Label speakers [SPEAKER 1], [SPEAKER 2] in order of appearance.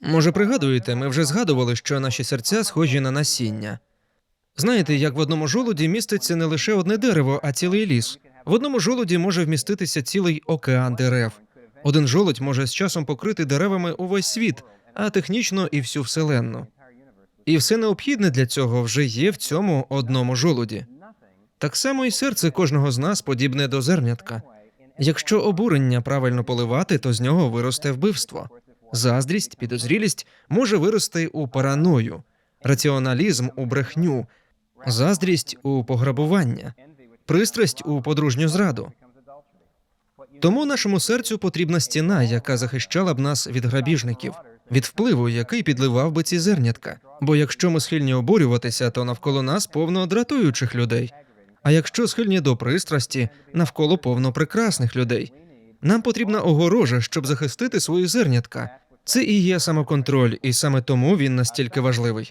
[SPEAKER 1] Може, пригадуєте, ми вже згадували, що наші серця схожі на насіння. Знаєте, як в одному жолуді міститься не лише одне дерево, а цілий ліс. В одному жолуді може вміститися цілий океан дерев. Один жолудь може з часом покрити деревами увесь світ, а технічно і всю вселенну. І все необхідне для цього вже є в цьому одному жолуді. Так само і серце кожного з нас подібне до зернятка. Якщо обурення правильно поливати, то з нього виросте вбивство. Заздрість, підозрілість може вирости у параною, раціоналізм у брехню, заздрість у пограбування, пристрасть у подружню зраду. Тому нашому серцю потрібна стіна, яка захищала б нас від грабіжників, від впливу, який підливав би ці зернятка. Бо якщо ми схильні обурюватися, то навколо нас повно дратуючих людей. А якщо схильні до пристрасті, навколо повно прекрасних людей. Нам потрібна огорожа, щоб захистити свої зернятка. Це і є самоконтроль, і саме тому він настільки важливий.